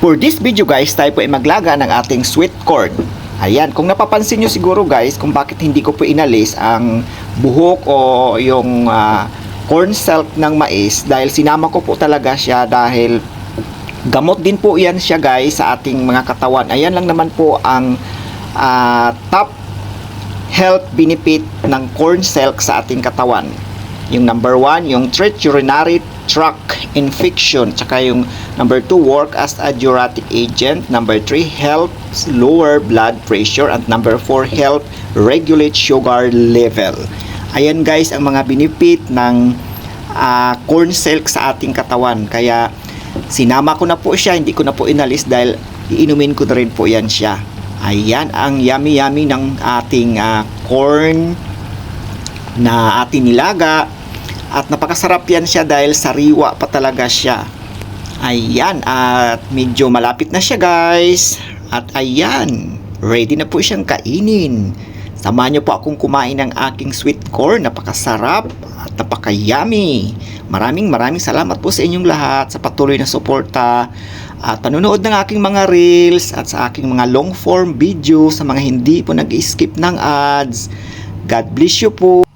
For this video guys, tayo po ay maglaga ng ating sweet corn. Ayan, kung napapansin nyo siguro guys, kung bakit hindi ko po inalis ang buhok o yung ah, corn silk ng mais dahil sinama ko po talaga siya dahil gamot din po yan siya guys sa ating mga katawan. Ayan lang naman po ang ah, top health benefit ng corn silk sa ating katawan. Yung number one, yung treat urinary tract infection. Tsaka yung number two, work as a diuretic agent. Number three, helps lower blood pressure. And number four, help regulate sugar level. Ayan guys, ang mga benefit ng ah, corn silk sa ating katawan. Kaya sinama ko na po siya, hindi ko na po inalis dahil iinumin ko na rin po yan siya. Ayan ang yummy-yummy ng ating ah, corn na ating nilaga at napakasarap yan siya dahil sariwa pa talaga siya. Ayan, at medyo malapit na siya guys. At ayan, ready na po siyang kainin. Samahan niyo po akong kumain ng aking sweet corn. Napakasarap at napaka-yummy. Maraming maraming salamat po sa inyong lahat sa patuloy na suporta at panunood ng aking mga reels at sa aking mga long form videos sa mga hindi po nag-skip ng ads. God bless you po.